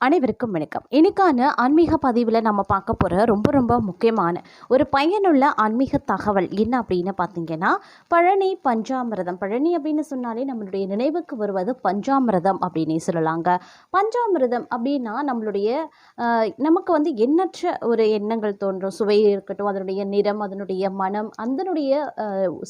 அனைவருக்கும் வணக்கம். இன்னைக்கான ஆன்மீக பதிவில் நம்ம பார்க்க போகிற ரொம்ப ரொம்ப முக்கியமான ஒரு பயனுள்ள ஆன்மீக தகவல் என்ன அப்படின்னு பார்த்தீங்கன்னா பழனி பஞ்சாமிரதம். பழனி அப்படின்னு சொன்னாலே நம்மளுடைய நினைவுக்கு வருவது பஞ்சாமிரதம் அப்படின்னு சொல்லலாங்க. பஞ்சாமிரதம் அப்படின்னா நம்மளுடைய நமக்கு வந்து எண்ணற்ற ஒரு எண்ணங்கள் தோன்றும். சுவை இருக்கட்டும் அதனுடைய நிறம் அதனுடைய மனம் அதனுடைய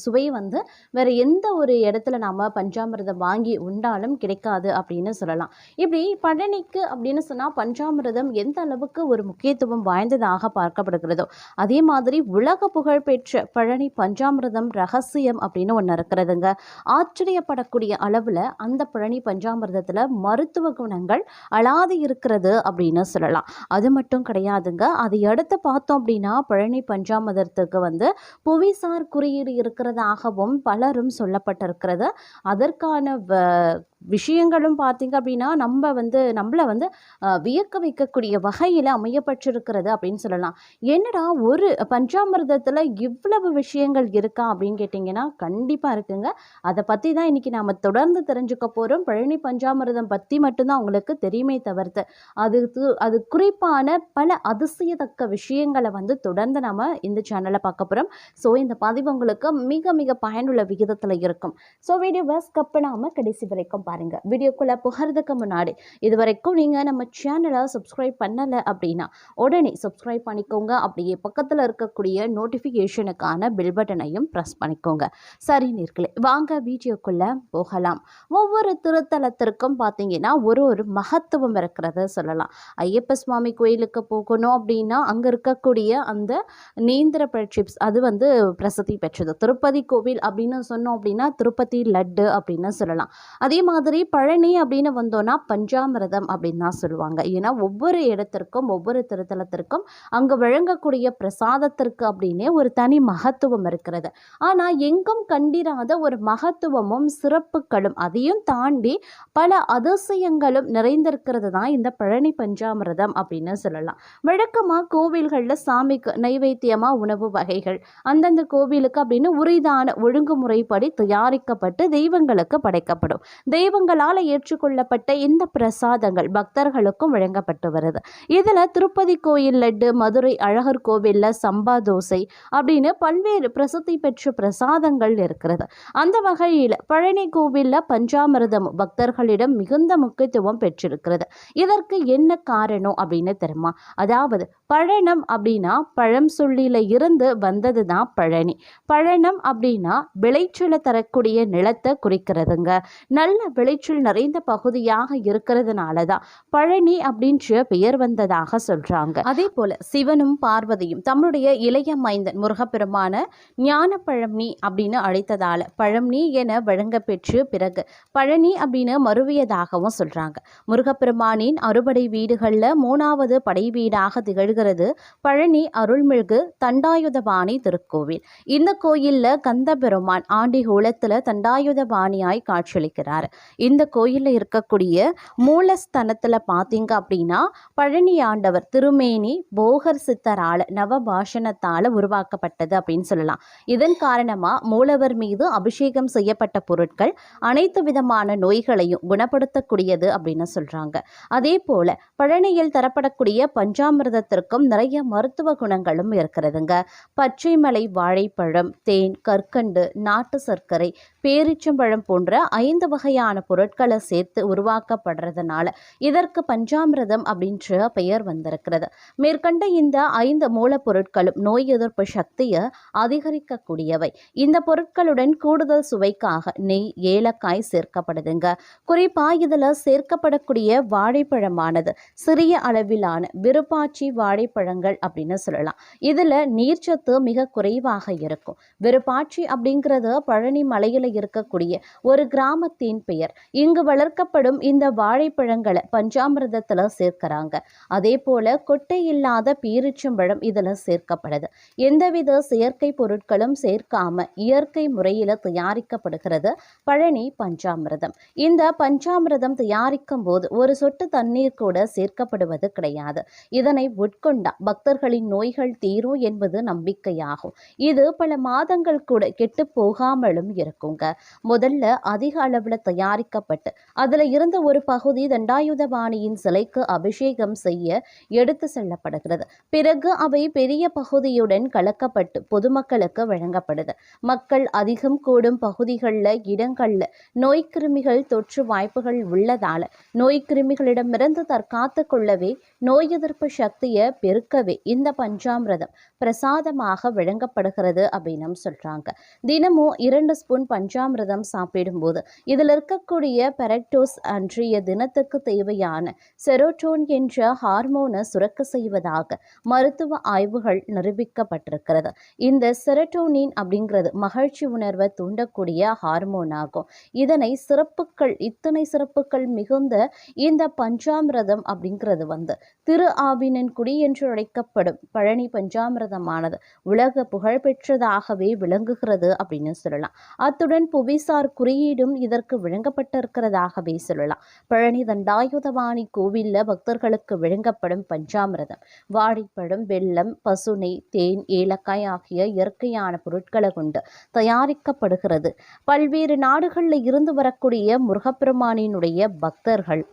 சுவை வந்து வேறு எந்த ஒரு இடத்துல நாம் பஞ்சாமிரதம் வாங்கி உண்டாலும் கிடைக்காது அப்படின்னு சொல்லலாம். இப்படி பழனிக்கு அப்படின்னு சொன்னால் பஞ்சாமிரதம் எந்த அளவுக்கு ஒரு முக்கியத்துவம் வாய்ந்ததாக பார்க்கப்படுகிறதோ அதே மாதிரி உலக புகழ் பெற்ற பழனி பஞ்சாமிரதம் ரகசியம் அப்படின்னு ஒன்று இருக்கிறதுங்க. ஆச்சரியப்படக்கூடிய அளவில் அந்த பழனி பஞ்சாமிரதத்தில் மருத்துவ குணங்கள் அலாதி இருக்கிறது அப்படின்னு சொல்லலாம். அது மட்டும் கிடையாதுங்க. அதை அடுத்து பார்த்தோம் அப்படின்னா பழனி பஞ்சாமிரதத்துக்கு வந்து புவிசார் குறியீடு இருக்கிறதாகவும் பலரும் சொல்லப்பட்டிருக்கிறது. அதற்கான வ- விஷயங்களும் பார்த்தீங்க அப்படின்னா நம்ம வந்து நம்மளை வந்து வியக்க வைக்கக்கூடிய வகையில் அமையப்பட்டிருக்கிறது அப்படின்னு சொல்லலாம். என்னடா ஒரு பஞ்சாமிர்தத்தில் இவ்வளவு விஷயங்கள் இருக்கா அப்படின்னு கேட்டிங்கன்னா கண்டிப்பாக இருக்குங்க. அதை பற்றி தான் இன்றைக்கி நாம் தொடர்ந்து தெரிஞ்சுக்க போகிறோம் பழனி பஞ்சாமிர்தம் பற்றி மட்டும்தான் உங்களுக்கு தெரியுமே தவிர்த்து அது அது குறிப்பான பல அதிசயத்தக்க விஷயங்களை வந்து தொடர்ந்து நம்ம இந்த சேனலை பார்க்க போகிறோம் ஸோ இந்த பதிவு உங்களுக்கு மிக மிக பயனுள்ள விகிதத்தில் இருக்கும். ஸோ வீடியோவை ஸ்கப் பண்ணாமல் கடைசி வரைக்கும் பாருங்கள் வீடியோக்குள்ளே புகறதுக்கு முன்னாடி இது வரைக்கும் நீங்கள் நம்ம சேனலை சப்ஸ்கிரைப் பண்ணலை அப்படின்னா உடனே சப்ஸ்கிரைப் பண்ணிக்கோங்க. அப்படியே பக்கத்தில் இருக்கக்கூடிய நோட்டிஃபிகேஷனுக்கான பில் பட்டனையும் ப்ரெஸ் பண்ணிக்கோங்க. சரி நேர்களே வாங்க வீடியோக்குள்ளே போகலாம். ஒவ்வொரு திருத்தலத்திற்கும் பார்த்தீங்கன்னா ஒரு ஒரு மகத்துவம் இருக்கிறத சொல்லலாம். ஐயப்ப சுவாமி கோயிலுக்கு போகணும் அப்படின்னா அங்கே இருக்கக்கூடிய அந்த நீந்திர சிப்ஸ் அது வந்து பிரசித்தி பெற்றது. திருப்பதி கோவில் அப்படின்னு சொன்னோம் அப்படின்னா திருப்பதி லட்டு அப்படின்னு சொல்லலாம். அதே மாதிரி மாதிரி பழனி அப்படின்னு வந்தோன்னா பஞ்சாமிரதம் அப்படின்னு தான் சொல்லுவாங்க. ஏன்னா ஒவ்வொரு இடத்திற்கும் ஒவ்வொரு திருத்தலத்திற்கும் அங்கே வழங்கக்கூடிய பிரசாதத்திற்கு அப்படின்னே ஒரு தனி மகத்துவம் இருக்கிறது. ஆனால் எங்கும் கண்டிராத ஒரு மகத்துவமும் சிறப்புகளும் அதையும் தாண்டி பல அதிசயங்களும் நிறைந்திருக்கிறது தான் இந்த பழனி பஞ்சாமிரதம் அப்படின்னு சொல்லலாம். வழக்கமாக கோவில்களில் சாமிக்கு நைவேத்தியமாக உணவு வகைகள் அந்தந்த கோவிலுக்கு அப்படின்னு உரிதான ஒழுங்குமுறைப்படி தயாரிக்கப்பட்டு தெய்வங்களுக்கு படைக்கப்படும். தெய்வ தெய்வங்களால் ஏற்றுக்கொள்ளப்பட்ட இந்த பிரசாதங்கள் பக்தர்களுக்கும் வழங்கப்பட்டு வருது. இதில் திருப்பதி கோயில் லட்டு மதுரை அழகர் கோவிலில் சம்பா தோசை அப்படின்னு பல்வேறு பிரசித்தி பெற்ற பிரசாதங்கள் இருக்கிறது. அந்த வகையில் பழனி கோவிலில் பஞ்சாமிரதம் பக்தர்களிடம் மிகுந்த முக்கியத்துவம் பெற்றிருக்கிறது. இதற்கு என்ன காரணம் அப்படின்னு தெரியுமா? அதாவது பழனம் அப்படின்னா பழம் சொல்லியில் இருந்து வந்தது தான் பழனி. பழனம் அப்படின்னா விளைச்சலை தரக்கூடிய நிலத்தை குறிக்கிறதுங்க. நல்ல விளைச்சல் நிறைந்த பகுதியாக இருக்கிறதுனால தான் பழனி அப்படின்ற பெயர் வந்ததாக சொல்றாங்க. அதே போல சிவனும் பார்வதியும் தம்முடைய இளைய மைந்தன் முருகப்பெருமான ஞான பழம்னி அப்படின்னு அழைத்ததால பழம்னி என வழங்க பெற்று பிறகு பழனி அப்படின்னு மறுவியதாகவும் சொல்றாங்க. முருகப்பெருமானின் அறுபடை வீடுகளில் மூணாவது படை வீடாக திகழ்கிறது பழனி அருள்மிழ்கு தண்டாயுதபாணி திருக்கோவில். இந்த கோயிலில் கந்தபெருமான் ஆண்டி கூலத்தில் தண்டாயுதபாணியாய் காட்சியளிக்கிறார். இந்த கோயிலில் இருக்கக்கூடிய மூலஸ்தனத்தில் பார்த்தீங்க அப்படின்னா பழனி ஆண்டவர் திருமேனி போகர் சித்தரால் நவபாஷணத்தால் உருவாக்கப்பட்டது அப்படின்னு சொல்லலாம். இதன் காரணமாக மூலவர் மீது அபிஷேகம் செய்யப்பட்ட பொருட்கள் அனைத்து விதமான நோய்களையும் குணப்படுத்தக்கூடியது அப்படின்னு சொல்கிறாங்க அதே போல பழனியில் தரப்படக்கூடிய பஞ்சாமிர்தத்திற்கும் நிறைய மருத்துவ குணங்களும் இருக்கிறதுங்க. பச்சைமலை வாழைப்பழம் தேன் கற்கண்டு நாட்டு சர்க்கரை பேரிச்சம்பழம் போன்ற ஐந்து வகையான பொருட்களை சேர்த்து உருவாக்கப்படுறதுனால இதற்கு பஞ்சாமிரதம் அப்படின்ற பெயர் வந்திருக்கிறது. மேற்கண்ட இந்த ஐந்து மூலப்பொருட்களும் நோய் எதிர்ப்பு சக்தியை அதிகரிக்கக்கூடியவை. இந்த பொருட்களுடன் கூடுதல் சுவைக்காக நெய் ஏலக்காய் சேர்க்கப்படுதுங்க. குறிப்பாக இதில் சேர்க்கப்படக்கூடிய வாழைப்பழமானது சிறிய அளவிலான விருப்பாச்சி வாழைப்பழங்கள் அப்படின்னு சொல்லலாம். இதில் நீர்ச்சத்து மிக குறைவாக இருக்கும். விருப்பாட்சி அப்படிங்கிறது பழனி மலையில் இருக்கக்கூடிய ஒரு கிராமத்தின் பெயர். இங்கு வளர்க்கப்படும் இந்த வாழைப்பழங்களை பஞ்சாமிரதத்தில் சேர்க்கிறாங்க. அதே போல கொட்டை இல்லாத பீரிச்சம்பழம் இதில் சேர்க்கப்படுது. எந்தவித செயற்கை பொருட்களும் சேர்க்காம இயற்கை முறையில் தயாரிக்கப்படுகிறது. பழனி பஞ்சாமிரதம். இந்த பஞ்சாமிரதம் தயாரிக்கும் போது ஒரு சொட்டு தண்ணீர் கூட சேர்க்கப்படுவது கிடையாது. இதனை உட்கொண்டா பக்தர்களின் நோய்கள் தீரும் என்பது நம்பிக்கையாகும். இது பல மாதங்கள் கூட கெட்டு போகாமலும் இருக்குங்க. முதல்ல அதிக அளவில் தயார் தயாரிக்கப்பட்டு அதில் இருந்த ஒரு பகுதி தண்டாயுதபாணியின் சிலைக்கு அபிஷேகம் செய்ய எடுத்து செல்லப்படுகிறது. பிறகு அவை பெரிய பகுதியுடன் கலக்கப்பட்டு பொதுமக்களுக்கு வழங்கப்படுது. மக்கள் அதிகம் கூடும் பகுதிகளில் இடங்களில் நோய்க்கிருமிகள் தொற்று வாய்ப்புகள் உள்ளதால் நோய்க்கிருமிகளிடமிருந்து தற்காத்து கொள்ளவே நோய் எதிர்ப்பு சக்தியை பெருக்கவே இந்த பஞ்சாமிரதம் பிரசாதமாக வழங்கப்படுகிறது அப்படின்னு சொல்றாங்க. தினமும் இரண்டு ஸ்பூன் பஞ்சாமிரதம் சாப்பிடும்போது இதில் இருக்க இருக்கக்கூடிய பெரக்டோஸ் அன்றைய தினத்துக்கு தேவையான செரோட்டோன் என்ற ஹார்மோனை சுரக்க செய்வதாக மருத்துவ ஆய்வுகள் நிரூபிக்கப்பட்டிருக்கிறது. இந்த செரட்டோனின் அப்படிங்கிறது மகிழ்ச்சி உணர்வை தூண்டக்கூடிய ஹார்மோன் ஆகும் இதனை சிறப்புகள் இத்தனை சிறப்புகள் மிகுந்த இந்த பஞ்சாமிரதம் அப்படிங்கிறது வந்து திரு ஆவினன் குடி என்று அழைக்கப்படும் பழனி பஞ்சாமிரதமானது உலக புகழ்பெற்றதாகவே விளங்குகிறது அப்படின்னு சொல்லலாம். அத்துடன் புவிசார் குறியீடும் இதற்கு விளங்க வழங்கப்பட்டிருக்கிறதாகவே சொல்லலாம். பழனி தண்டாயுதபாணி கோவிலில் பக்தர்களுக்கு வழங்கப்படும் பஞ்சாமிரதம். வாழைப்பழம் வெள்ளம் பசுனை தேன் ஏலக்காய் ஆகிய இயற்கையான பொருட்களை கொண்டு தயாரிக்கப்படுகிறது. பல்வேறு நாடுகளில் இருந்து வரக்கூடிய முருகப்பெருமானினுடைய பக்தர்கள்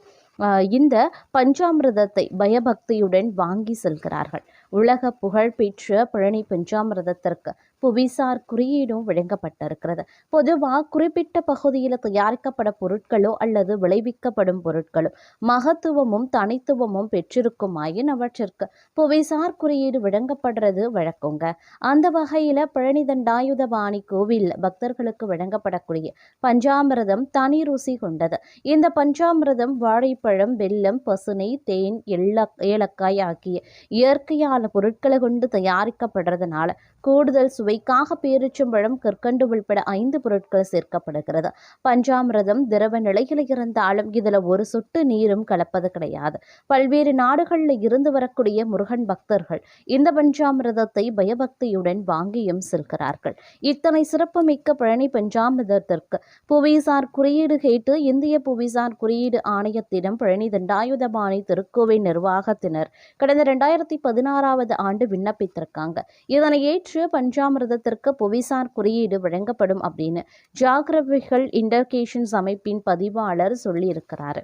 இந்த பஞ்சாமிரதத்தை பயபக்தியுடன் வாங்கி செல்கிறார்கள். உலக புகழ்பெற்ற பழனி பஞ்சாமிரதத்திற்கு புவிசார் குறியீடும் வழங்கப்பட்டிருக்கிறது பொதுவாக குறிப்பிட்ட பகுதியில் தயாரிக்கப்பட பொருட்களோ அல்லது விளைவிக்கப்படும் பொருட்களோ மகத்துவமும் தனித்துவமும் பெற்றிருக்குமாயின் அவற்றிற்கு புவிசார் குறியீடு வழங்கப்படுறது வழக்கங்க. அந்த வகையில் பழனிதண்டாயுதபாணி கோவில் பக்தர்களுக்கு வழங்கப்படக்கூடிய பஞ்சாமிரதம் தனி ருசி கொண்டது. இந்த பஞ்சாமிரதம் வாழைப்பழம் வெல்லம் பசுனை தேன் எள்ள ஏலக்காய் ஆகிய இயற்கையான பொருட்களை கொண்டு தயாரிக்கப்படுறதுனால கூடுதல் சுவைக்காக பேரிச்சம்பழம் கற்கண்டு உள்பட ஐந்து பொருட்கள் சேர்க்கப்படுகிறது. பஞ்சாமிரதம் திரவ நிலையில் இருந்தாலும் இதில் ஒரு சொட்டு நீரும் கலப்பது கிடையாது. பல்வேறு நாடுகளில் இருந்து வரக்கூடிய முருகன் பக்தர்கள் இந்த பஞ்சாமிர்தத்தை பயபக்தியுடன் வாங்கியும் செல்கிறார்கள். இத்தனை சிறப்புமிக்க பழனி பஞ்சாமிர்தத்திற்கு புவிசார் குறியீடு கேட்டு இந்திய புவிசார் குறியீடு ஆணையத்திடம் பழனி தண்டாயுதபாணி திருக்கோவை நிர்வாகத்தினர் கடந்த ரெண்டாயிரத்தி பதினாறாவது ஆண்டு விண்ணப்பித்திருக்காங்க. இதனை ஏற்று பஞ்சாமிர்தத்திற்கு புவிசார் குறியீடு வழங்கப்படும் அப்படின்னு. ஜாகிரபிகள் இண்டர்கேஷன்ஸ் அமைப்பின் பதிவாளர் சொல்லியிருக்கிறாரு.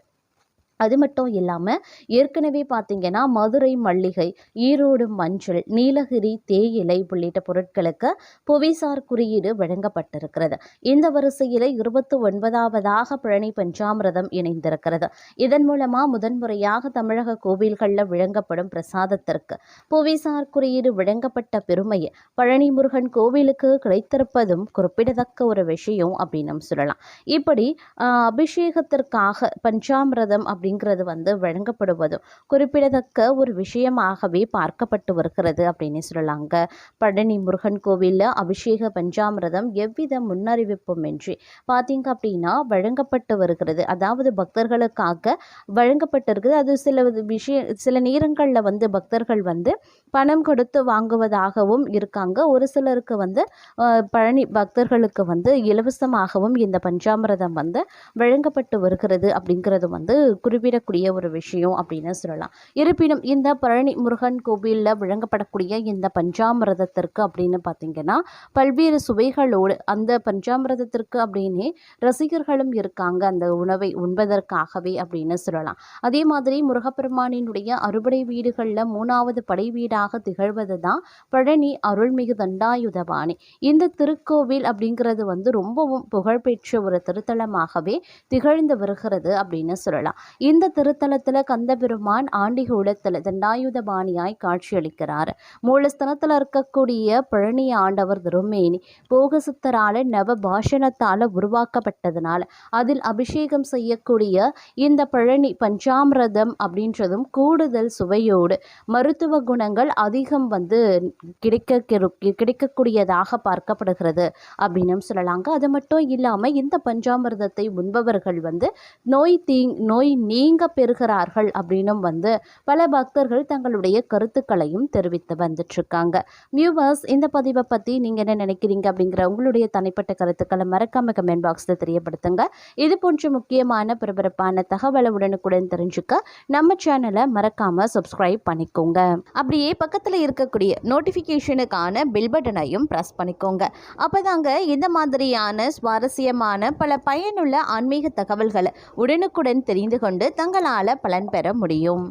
அது மட்டும் இல்லாமல் ஏற்கனவே பார்த்தீங்கன்னா மதுரை மல்லிகை ஈரோடு மஞ்சள் நீலகிரி தேயிலை உள்ளிட்ட பொருட்களுக்கு புவிசார் குறியீடு வழங்கப்பட்டிருக்கிறது. இந்த வரிசையில் இருபத்தி ஒன்பதாவதாக பழனி பஞ்சாமிரதம் இணைந்திருக்கிறது. இதன் மூலமாக முதன்முறையாக தமிழக கோவில்களில் வழங்கப்படும் பிரசாதத்திற்கு புவிசார் குறியீடு வழங்கப்பட்ட பெருமையை பழனி முருகன் கோவிலுக்கு கிடைத்திருப்பதும் குறிப்பிடத்தக்க ஒரு விஷயம் அப்படின்னு சொல்லலாம். இப்படி அபிஷேகத்திற்காக பஞ்சாமிரதம் அப்படிங்கிறது வந்து வழங்கப்படுவதும் குறிப்பிடத்தக்க ஒரு விஷயமாகவே பார்க்கப்பட்டு வருகிறது அப்படின்னு சொல்லலாங்க. பழனி முருகன் கோவிலில் அபிஷேக பஞ்சாமிரதம் எவ்வித முன்னறிவிப்பும் இன்றி பார்த்தீங்க அப்படின்னா வழங்கப்பட்டு வருகிறது. அதாவது பக்தர்களுக்காக வழங்கப்பட்டிருக்குது. அது சில விஷய சில நேரங்களில் வந்து பக்தர்கள் வந்து பணம் கொடுத்து வாங்குவதாகவும் இருக்காங்க. ஒரு சிலருக்கு வந்து பழனி பக்தர்களுக்கு வந்து இலவசமாகவும் இந்த பஞ்சாமிரதம் வந்து வழங்கப்பட்டு வருகிறது அப்படிங்கிறது வந்து குறிப்பிடக்கூடிய ஒரு விஷயம் அப்படின்னு சொல்லலாம். இருப்பினும் இந்த பழனி முருகன் கோவிலில் வழங்கப்படக்கூடிய இந்த பஞ்சாமிரதத்திற்கு அப்படின்னு பார்த்தீங்கன்னா பல்வேறு சுவைகளோடு அந்த பஞ்சாமிரதத்திற்கு அப்படின்னே ரசிகர்களும் இருக்காங்க. அந்த உணவை உண்பதற்காகவே அப்படின்னு சொல்லலாம். அதே மாதிரி முருகப்பெருமானினுடைய அறுபடை வீடுகளில் மூணாவது படை வீடாக திகழ்வது தான் பழனி அருள்மிகு தண்டாயுதபாணி. இந்த திருக்கோவில் அப்படிங்கிறது வந்து ரொம்பவும் புகழ்பெற்ற ஒரு திருத்தலமாகவே திகழ்ந்து வருகிறது அப்படின்னு சொல்லலாம். இந்த திருத்தலத்தில் கந்தபெருமான் ஆண்டிகூடத்தில் தண்டாயுதபாணியாய் காட்சியளிக்கிறார். மூலஸ்தனத்தில் இருக்கக்கூடிய பழனி ஆண்டவர் திருமேனி போகசித்தரால நவ பாஷணத்தால் உருவாக்கப்பட்டதனால் அதில் அபிஷேகம் செய்யக்கூடிய இந்த பழனி பஞ்சாமிரதம் அப்படின்றதும் கூடுதல் சுவையோடு மருத்துவ குணங்கள் அதிகம் வந்து கிடைக்க கிடைக்கக்கூடியதாக பார்க்கப்படுகிறது அப்படின்னு சொல்லலாங்க. அது மட்டும் இல்லாமல் இந்த பஞ்சாமிர்தத்தை உண்பவர்கள் வந்து நோய் தீ நோய் நீங்க பெறுகிறார்கள் அப்படின்னும் வந்து பல பக்தர்கள் தங்களுடைய கருத்துக்களையும் தெரிவித்து வந்துட்டுருக்காங்க. வியூவர்ஸ் இந்த பதிவை பற்றி நீங்கள் என்ன நினைக்கிறீங்க அப்படிங்கிற உங்களுடைய தனிப்பட்ட கருத்துக்களை மறக்காம கமெண்ட் பாக்ஸில் தெரியப்படுத்துங்க. இது போன்ற முக்கியமான பிரபரப்பான தகவலை உடனுக்குடன் தெரிஞ்சுக்க நம்ம சேனலை மறக்காம சப்ஸ்கிரைப் பண்ணிக்கோங்க. அப்படியே பக்கத்தில் இருக்கக்கூடிய நோட்டிஃபிகேஷனுக்கான பில் பட்டனையும் ப்ரெஸ் பண்ணிக்கோங்க. அப்போதாங்க இந்த மாதிரியான சுவாரஸ்யமான பல பயனுள்ள ஆன்மீக தகவல்களை உடனுக்குடன் தெரிந்து கொண்டு கொண்டு தங்களால் பலன் பெற முடியும்.